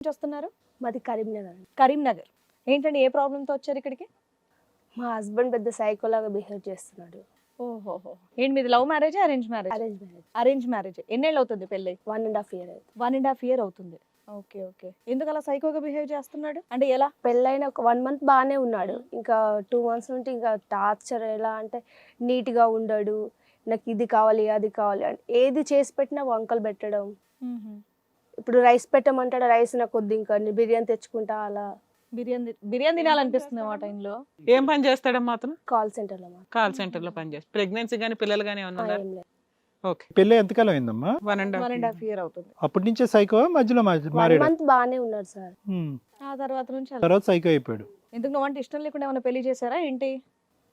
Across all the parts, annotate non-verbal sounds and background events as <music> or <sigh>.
నుంచి వస్తున్నారు మాది కరీంనగర్ కరీంనగర్. ఏంటండి ఏ ప్రాబ్లంతో వచ్చారు ఇక్కడికి? మా హస్బెండ్ పెద్ద సైకోలాగా బిహేవ్ చేస్తున్నాడు. ఓహోహో ఏంటి మీది love marriage arrange marriage? Arrange marriage arrange marriage ఎన్నేళ్ళు అవుతుంది పెళ్ళి one and half year one and half year అవుతుంది. Okay okay. ఎందుకు అలా సైకోగా బిహేవ్ చేస్తున్నాడు? అంటే ఎలా? పెళ్ళైన ఒక వన్ మంత్ బాగానే ఉన్నాడు. ఇంకా టూ మంత్స్ నుండి ఇంకా టార్చర్ ఎలా అంటే నీట్గా ఉండడు. నాకు ఇది కావాలి అది కావాలి అని ఏది చేసి పెట్టినా వంకలు పెట్టడం. ఇప్పుడు రైస్ పెట్టమంటాడు? రైస్ నాకు వద్దు ఇంకా. నేను బిర్యానీ తెచ్చుకుంటా అలా. బిర్యానీ బిర్యానీ తినాలనిపిస్తుంది ఆ టైంలో ఏం పని చేస్తాడమ్మా అతను? కాల్ సెంటర్లో మా కాల్ సెంటర్లో పని చేస్తాడు ప్రెగ్నెన్సీ కానీ పిల్లలు కానీ ఏమన్నా ఉన్నారా? ఓకే. పెళ్ళి ఎంతకాలం అయిందమ్మా? One and one and half year అవుతుంది. అప్పటి నుంచే సైకో మధ్యలో వన్ మారాడు. మంత్ బాగానే ఉన్నాడు సార్. ఆ తర్వాత నుంచి అలా. తర్వాత సైకో అయిపోయాడు. ఎందుకు నువ్వు అంటే ఇష్టం లేకుండా ఏమైనా పెళ్ళి చేశారా ఏంటి?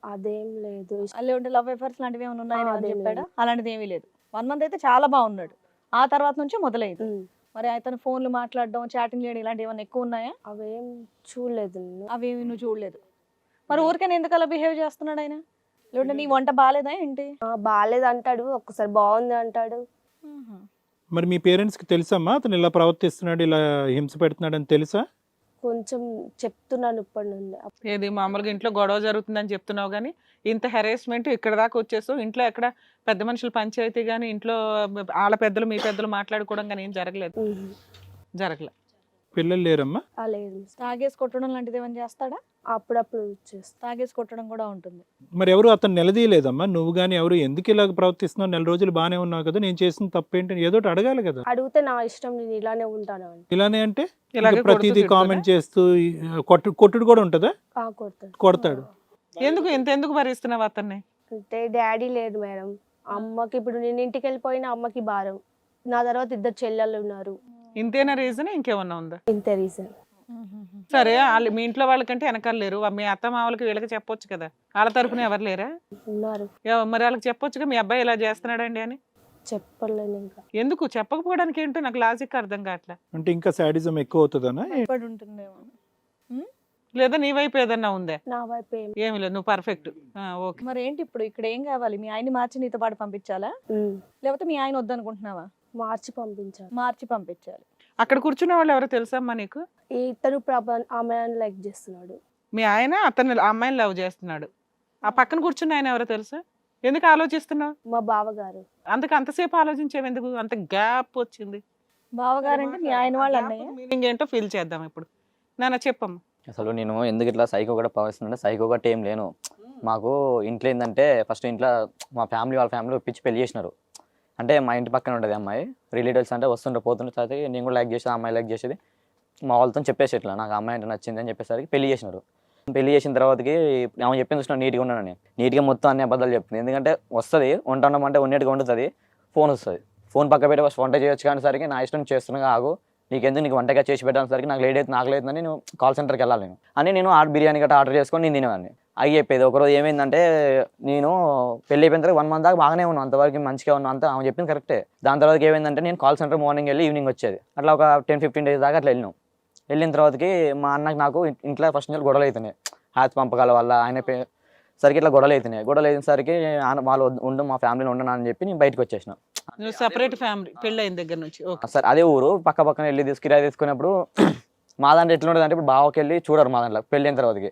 అదేం లేదు. అల్లే ఉంటే లవ్ అఫేర్స్ లాంటివి ఏమైనా ఉన్నాయని ఏమైనా అదేం చెప్పాడా? అలాంటిది ఏమీ లేదు. వన్ మంత్ అయితే చాలా బాగున్నాడు. ఆ తర్వాత నుంచి మొదలైంది. ఉమ్. మరి అతను ఫోన్లు మాట్లాడడం చాటింగ్ చేయడం ఇలాంటివి ఏమైనా ఎక్కువ ఉన్నాయా? అవేం చూడలేదు నేను అవి నువ్వు చూడలేదు. మరి ఊరికైనా ఎందుకు అలా బిహేవ్ చేస్తున్నాడు ఆయన? లేదంటే నీ వంట బాగాలేదా ఏంటి? ఆ, బాగాలేదు అంటాడు ఒక్కసారి బాగుంది అంటాడు. మరి మీ పేరెంట్స్కి తెలుసమ్మా? అతను ఇలా ప్రవర్తిస్తున్నాడు ఇలా హింస పెడుతున్నాడు అని తెలుసా? కొంచెం చెప్తున్నాను ఇప్పటి నుండి. ఏది మామూలుగా ఇంట్లో గొడవ జరుగుతుందని చెప్తున్నావు కానీ ఇంత హెరాస్మెంట్ ఇక్కడ దాకా వచ్చేసావు. ఇంట్లో ఎక్కడ పెద్ద మనుషుల పంచాయతీ కానీ ఇంట్లో వాళ్ళ పెద్దలు మీ పెద్దలు మాట్లాడుకోవడం కానీ ఏం జరగలేదు. జరగలేదు పిల్లలు లేరమ్మా? ఆ, లేదు తాగేసి కొట్టడం లాంటిది ఏమైనా చేస్తాడా? అప్పుడప్పుడు చేస్తా తాగేసి కొట్టడం కూడా ఉంటుంది. మరి ఎవరు అతను నిలదీయలేదమ్మా. నువ్వు కానీ ఎవరు ఎందుకు ఇలాగ ప్రవర్తిస్తున్నావు? నెల రోజులు బాగానే ఉన్నావు కదా నేను చేసిన తప్పేంటి ఏదో ఒకటి అడగాలి కదా. అడిగితే నా ఇష్టం నేను ఇలానే ఉంటాను అని. ఇలానే అంటే? ఇలాగే ప్రతిదీ కొడుతూ కామెంట్ చేస్తూ ఈ, కొట్టు కొట్టుడు కూడా ఉంటుందా? ఆ, కొడతాడు. కొడతాడు. ఎందుకు ఇంత ఎందుకు భరిస్తున్నావు అతన్ని? అంటే డాడీ లేడు మేడం. అమ్మకి ఇప్పుడు నేను ఇంటికి వెళ్ళిపోయిన అమ్మకి భారం. నా తర్వాత ఇద్దరు చెల్లెళ్ళు ఉన్నారు. ఇంతేనా రీజన్ ఇంకేమన్నా ఉందా? ఇంతే రీజన్ సరే వాళ్ళు మీ ఇంట్లో వాళ్ళకంటే వెనకాల లేరు. మీ అత్త మామూలకి వీళ్ళకి చెప్పొచ్చు కదా. వాళ్ళ తరపున ఎవరు లేరా? ఉన్నారు. ఎవ- మరి వాళ్ళకి చెప్పొచ్చుగా? మీ అబ్బాయి ఇలా చేస్తున్నాడండి అని? చెప్పలేను ఇంకా. ఎందుకు? చెప్పకపోవడానికి ఏంటో నాకు లాజిక్ అర్థం కావట్లే. అంటే ఇంకా శాడిజం ఎక్కువ అవుతుందనా? పడి ఉంటుందేమో. ఉమ్? లేదా నీ వైపు ఏదన్నా ఉందే? నా వైపు ఏం ఏమి లేదు నువ్వు పర్ఫెక్ట్ ఓకే. మరి ఏంటి ఇప్పుడు? ఇక్కడ ఏం కావాలి? మీ ఆయన్ని మార్చి నీతో పాటు పంపించాలా? ఉమ్. లేకపోతే మీ ఆయన వద్దనుకుంటున్నావా? మార్చి పంపించాను మార్చి పంపించాలి అక్కడ కూర్చున్న వాళ్ళు ఎవరో తెలుసమ్మా నీకు? ఈ ఇతను ఆమె లైక్ చేస్తున్నాడు. మీ ఆయన అతన్ని ఆ అమ్మాయిని లవ్ చేస్తున్నాడు. ఆ పక్కన కూర్చున్న ఆయన ఎవరో తెలుసా? ఎందుకు ఆలోచిస్తున్నావు? మా బావగారు. అందుకు అంతసేపు ఆలోచించేవి ఎందుకు? అంత గ్యాప్ వచ్చింది. బావగారంటే మీ ఆయన వాళ్ళు అన్నయ్య? మీనింగ్ ఏంటో ఫీల్ చేద్దాం ఇప్పుడు. నాన్న చెప్పమ్మా. అసలు నేను ఎందుకు ఇట్లా సైకో కూడా భావిస్తుంటే సైకో గట్ట ఏం లేను. మాకు ఇంట్లో ఏంటంటే ఫస్ట్ ఇంట్లో మా ఫ్యామిలీ వాళ్ళ ఫ్యామిలీ ఒప్పించి పెళ్ళి చేసినారు. అంటే మా ఇంటి పక్కన ఉంటుంది అమ్మాయి. రిలేటివ్స్ అంటే వస్తుండే పోతుండే తర్వాత నేను కూడా లైక్ చేసేది ఆ అమ్మాయి లైక్ చేసేది. మా వాళ్ళతో చెప్పేసి ఇట్లా నాకు అమ్మాయి అంటే నచ్చింది అని చెప్పేసరికి పెళ్ళి చేసినారు. పెళ్ళి చేసిన తర్వాతకి ఆమె చెప్పింది చూసిన నీట్గా ఉన్నానని నీట్గా మొత్తం అన్ని అబద్ధాలు చెప్తుంది ఎందుకంటే వస్తుంది వంట ఉండమంటే ఉన్నట్టుగా వండుతుంది ఫోన్ వస్తుంది. ఫోన్ పక్క పెట్టి ఫస్ట్ వంట చేయొచ్చు కానీ సరికి నా ఇష్టం చేస్తున్నాగా ఆగు. నీకెందుకు నీకు వంటగా చేసి పెట్టడానికి నాకు లేట్ అవుతుంది నాకు లేదని నేను కాల్ సెంటర్కి వెళ్ళాలి నేను అని నేను ఆర్డర్ బిర్యానీ గట్రా ఆర్డర్ చేసుకొని నేను తినేవాడిని. అవి చెప్పేది ఒకరోజు ఏమైందంటే నేను పెళ్ళి అయిపోయిన తర్వాత వన్ మంత్ దాకా బాగానే ఉన్నాను అంతవరకు మంచిగా ఉన్నాను అంత ఆమె చెప్పింది కరెక్టే దాని తర్వాత ఏమైందంటే నేను కాల్ సెంటర్ మార్నింగ్ వెళ్ళి ఈవినింగ్ వచ్చేది. అట్లా ఒక టెన్ ఫిఫ్టీన్ డేస్ దాకా అట్లా వెళ్ళినాం. వెళ్ళిన తర్వాతకి మా అన్నకి నాకు ఇంట్లో ఫస్ట్ నుంచి గొడవలు అవుతున్నాయి హ్యాచ్ పంపకాల వల్ల ఆయన సరికి ఇట్లా గొడవలు అవుతున్నాయి గొడవలు అయిన సరికి వాళ్ళు వద్దు- ఉండు మా ఫ్యామిలీలో ఉండను అని చెప్పి నేను బయటకు వచ్చేసిన. సపరేట్ ఫ్యామిలీ పెళ్ళి అయిన దగ్గర నుంచి సరే అదే ఊరు. పక్క పక్కన వెళ్ళి తీసుకు కిరాయి తీసుకున్నప్పుడు <clears throat> మా దాంట్లో ఎట్లా ఉంటుంది అంటే ఇప్పుడు బావకి వెళ్ళి చూడరు మా దాంట్లో పెళ్ళి అయిన తర్వాతకి.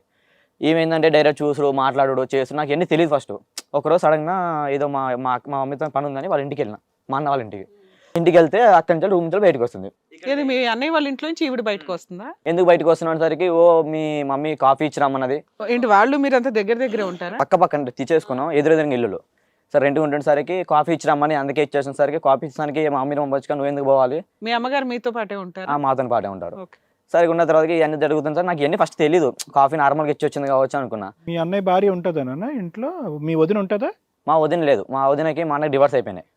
ఏమైందంటే డైరెక్ట్ చూసుడు మాట్లాడు చేసుడు నాకు ఎన్ని తెలియదు ఫస్ట్ ఒకరోజు సడన్గా ఏదో మా మా మా మమ్మీతో పని ఉందని వాళ్ళ ఇంటికి వెళ్ళిన మా అన్న వాళ్ళ ఇంటికి. ఇంటికి వెళ్తే అక్కడి నుంచి రూమ్ నుంచి బయటకు వస్తుంది. ఇది మీ అన్నయ్య వాళ్ళ ఇంట్లో నుంచి ఈవిడ బయటకు వస్తుందా? ఎందుకు బయటకు వస్తున్న సరికి ఓ మీ మమ్మీ కాఫీ ఇచ్చిరమ్మన్నది ఏంటి వాళ్ళు మీరు అంతా దగ్గర దగ్గరే ఉంటారా? పక్క పక్కన తీసేసుకున్నాం ఎదురెదురుగా ఇల్లులు. సరే రెంట్ ఉండేసరికి కాఫీ ఇచ్చిరమ్మని అందుకే ఇచ్చేసిన సరికి కాఫీ ఇచ్చడానికి మా మమ్మీని పంపొచ్చుకొని నువ్వు ఎందుకు పోవాలి? మీ అమ్మగారు మీతో పాటే ఉంటారా. ఆ మాతో పాటే ఉంటారు. సరే ఉన్న తర్వాత ఇవన్నీ జరుగుతుంది సార్. నాకు ఇవన్నీ ఫస్ట్ తెలియదు కాఫీ నార్మల్గా ఇచ్చి వచ్చింది కావచ్చు అనుకున్నా. మీ అన్నయ్య భార్య ఉంటుందనా ఇంట్లో? మీ వదిన ఉంటుందా? మా వదిన లేదు. మా వదినకి మా అన్నకి డివర్స్ అయిపోయినాయి.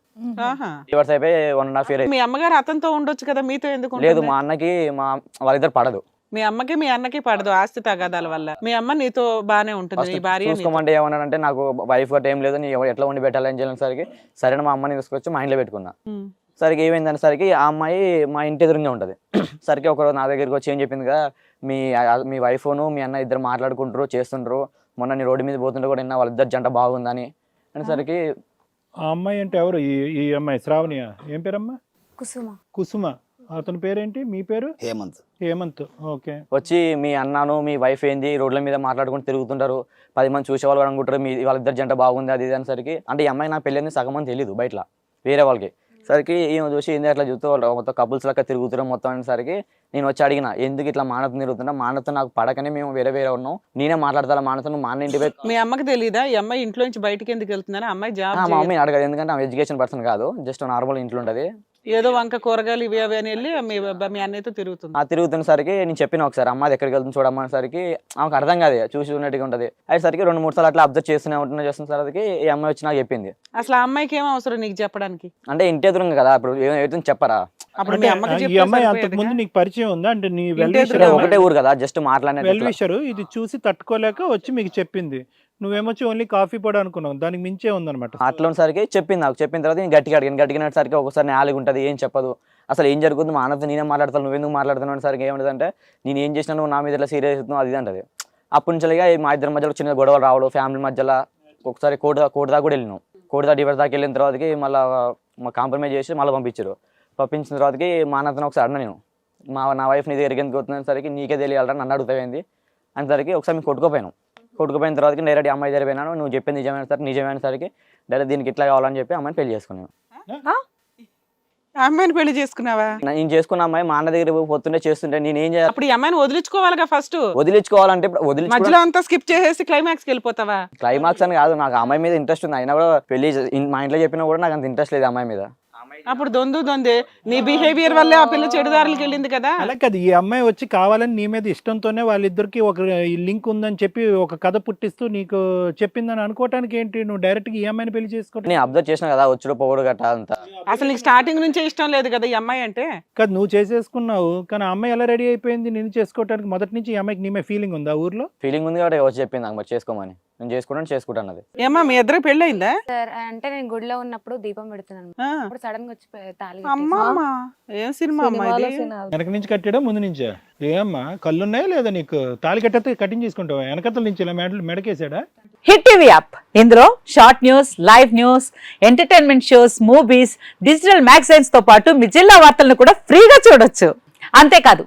ఆహా. డివర్స్ అయిపోయి వన్ అండ్ హాఫ్ ఇయర్ మీ అమ్మగారు అతనితో ఉండొచ్చు కదా మీతో ఎందుకు లేదు ఉంటుంది? మా అన్నకి మా వాళ్ళిద్దరు పడదు. మీ అమ్మకి మీ అన్నకి పడదు ఆస్తి తగాదాల వల్ల. మీ అమ్మ నీతో బానే ఉంటుంది నీ భార్య. చూసుకోమంటే ఏమన్నానంటే నాకు వైఫ్ గట్ట ఏం లేదు నీ ఎట్లా ఉండి పెట్టాలని చెప్పిన సరికి సరే మా అమ్మని తీసుకొచ్చి మా ఇంట్లో పెట్టుకున్నా. సరికి ఏమైందని సరికి ఆ అమ్మాయి మా ఇంటి ఎదురుగా ఉంటుంది. <clears throat> సరికి ఒకరోజు నా దగ్గరికి వచ్చి ఏం చెప్పింది కదా మీ మీ వైఫ్ను మీ అన్న ఇద్దరు మాట్లాడుకుంటారు చేస్తుంటారు మొన్న నీ రోడ్డు మీద పోతుంటే కూడా విన్నా వాళ్ళిద్దరు జంట బాగుందని. అనేసరికి ఆ అమ్మాయి అంటే ఎవరు? ఈ ఈ అమ్మాయి శ్రావణియ? ఏం పేరమ్మా? కుసుమ. కుసుమ. అతని పేరేంటి? మీ పేరు? హేమంత్. హేమంత్. ఓకే. వచ్చి మీ అన్నాను మీ వైఫ్ ఏంది రోడ్ల మీద మాట్లాడుకుంటూ తిరుగుతుంటారు. పది మంది చూసేవాళ్ళు అనుకుంటారు మీ వాళ్ళిద్దరు జంట బాగుంది అది ఇది అనేసరికి. అంటే ఈ అమ్మాయి నా పెళ్ళి సగం మంది తెలియదు బయట. వేరే వాళ్ళకి. సరికి ఈమె చూసి ఏంది అట్లా చూస్తూ వాళ్ళు మొత్తం కపుల్స్ లెక్క తిరుగుతున్నాం మొత్తం అనేసరికి నేను వచ్చి అడిగిన ఎందుకు ఇట్లా మానతం తిరుగుతున్నా మానతో నాకు పడకనే మేము వేరే వేరే ఉన్నాం. నేనే మాట్లాడతా మానతో నువ్వు మా అన్న ఇంటి మీ అమ్మకి తెలీదా? ఈ అమ్మాయి ఇంట్లో నుంచి బయటికి ఎందుకు వెళ్తుందని? అమ్మాయి జాబ్ మా. మమ్మీ అడగదు ఎందుకంటే ఆమె ఎడ్యుకేషన్ పర్సన్ కాదు జస్ట్ నార్మల్ ఇంట్లో ఉంటుంది. ఏదో వంక కూరగాయలు ఇవి అవి అని వెళ్ళి మీ మీ అన్నయ్యతో తిరుగుతుంది. ఆ తిరుగుతున్నసరికి నేను చెప్పిన ఒకసారి అమ్మాది ఎక్కడికి వెళ్తుంది చూడమ్మనేసరికి ఆమెకు అర్థం కాదు చూసి ఉన్నట్టుగా ఉంటుంది. అయ్యేసరికి రెండు మూడు సార్లు అట్లా అబ్జర్వ్ చేస్తూనే ఉంటున్నా చేస్తున్న సరికి ఈ అమ్మాయి వచ్చి నాకు చెప్పింది. అసలు ఆ అమ్మాయికి ఏం అవసరం నీకు చెప్పడానికి? అంటే ఇంటి ఎదురుంది కదా ఇప్పుడు ఏ- ఏదో చెప్పరా? అప్పుడు మీ అమ్మకి ఈ అమ్మాయి? అంతకు ముందు నీకు పరిచయం ఉందా? అంటే నీ వెల్విషర్ ఎదురుగా ఒకటే ఊరు కదా జస్ట్ మాట్లాడే వెల్ విషర్ ఇది చూసి తట్టుకోలేక వచ్చి మీకు చెప్పింది. నువ్వేమొచ్చి ఓన్లీ కాఫీ పొడి అనుకున్నావు. దానికి మించే ఉందన్నమాట అట్లా ఉన్నసరికి చెప్పింది నాకు. చెప్పిన తర్వాత నేను గట్టిగా అడిగాను. గట్టిగా సరికి ఒకసారి నేలగా ఉంటుంది ఏం చెప్పదు. అసలు ఏం జరుగుతుంది? మా అన్నతో నేనే మాట్లాడతాను? నువ్వెందుకు మాట్లాడుతున్నావు సరికి ఏమంటుంది అంటే నేను ఏం చేసినా నువ్వు నా మీద ఇట్లా సీరియస్ అవుతున్నావు? అది అంటది. అప్పటి నుంచి మా ఇద్దరి మధ్యలో చిన్న గొడవలు రావడం ఫ్యామిలీ మధ్యలో ఒకసారి కోటి కోటి దాకా కూడా వెళ్ళినాం. కోటి దాకా డివర్ దాకా వెళ్ళిన తర్వాతకి మళ్ళీ మా కాంప్రమైజ్ చేసి మళ్ళీ పంపించారు పంపించిన తర్వాతకి మా అన్నతో ఒకసారి అన్న నేను. మా నా వైఫ్ నీ దగ్గరికి ఎందుకు వస్తున్న సరికి నీకే తెలియాలని నన్ను అడుగుతాయింది అనేసరికి ఒకసారి మేము కొట్టుకోపోయినాం. కొట్టుకుపోయిన తర్వాతకి డైరెక్ట్ అమ్మాయి దగ్గర పోయినాను నువ్వు చెప్పింది నిజమైన సరికి నిజమైన సరికి డైరెక్ట్ దీనికి ఇట్లా కావాలని చెప్పి అమ్మాయిని పెళ్ళి చేసుకున్నాను. అమ్మాయిని పెళ్ళి చేసుకున్నావా? నేను చేసుకున్న అమ్మాయి మా అన్న దగ్గర పోతుంటే చేస్తుంటే నేను ఏం చేయాలి? అప్పుడు ఈ అమ్మాయిని వదిలించుకోవాలిగా ఫస్ట్ వదిలించుకోవాలంటే వదిలించుకో మధ్యలో అంతా స్కిప్ చేసేసి క్లైమాక్స్కి వెళ్ళిపోతావా? క్లైమాక్స్ అని కాదు నాకు అమ్మాయి మీద ఇంట్రెస్ట్ ఉంది. అయినా కూడా పెళ్ళి మా ఇంట్లో చెప్పినా కూడా నాకు అంత ఇంట్రెస్ట్ లేదు అమ్మాయి మీద. అప్పుడు దొందు దొందే. నీ బిహేవియర్ వల్లే ఆ పిల్ల చెడుదారులకు వెళ్ళింది కదా. అలా కాదు ఈ అమ్మాయి వచ్చి కావాలని నీ మీద ఇష్టంతోనే వాళ్ళిద్దరికి ఒక లింక్ ఉందని చెప్పి ఒక కథ పుట్టిస్తూ నీకు చెప్పిందని అనుకోవటానికి ఏంటి? నువ్వు డైరెక్ట్గా ఈ అమ్మాయిని పెళ్ళి చేసుకోవటం? నేను అబ్జర్వ్ చేసిన కదా వచ్చుడు పోవడు గట్ట అంతా. అసలు నీకు స్టార్టింగ్ నుంచే ఇష్టం లేదు కదా ఈ అమ్మాయి అంటే? కాదు నువ్వు చేసేసుకున్నావు కానీ ఆ అమ్మాయి ఎలా రెడీ అయిపోయింది నేను చేసుకోవటానికి? మొదటి నుంచి ఈ అమ్మాయికి నీ మీద ఫీలింగ్ ఉందా ఊర్లో? ఫీలింగ్ ఉంది కాబట్టి వచ్చి చెప్పింది నాకు మరి చేసుకోమని. నేను చేసుకుంటాను చేసుకుంటాను అది. ఏమా మీ ఇద్దరికి పెళ్ళయిందా? సార్ అంటే నేను గుడిలో ఉన్నప్పుడు దీపం పెడుతున్నాను. ఆ. అప్పుడు సడన్గా వచ్చి పె- తాళి అమ్మా కట్టేసి- అమ్మా. ఏం సినిమా అమ్మా ఇది. వెనక నుంచి కట్టడం ముందు నుంచా. ఏమ్మా కళ్ళున్నాయా లేదా నీకు? తాళి కట్టితే కటింగ్ చేసుకుంటావా? వెనకతల నుంచి ఇలా మెడ మెడకేసాడా? Hit TV app. ఇందులో short news live news entertainment shows movies digital మ్యాగజైన్స్తో పాటు మీ జిల్లా వార్తలను కూడా ఫ్రీగా చూడొచ్చు. అంతేకాదు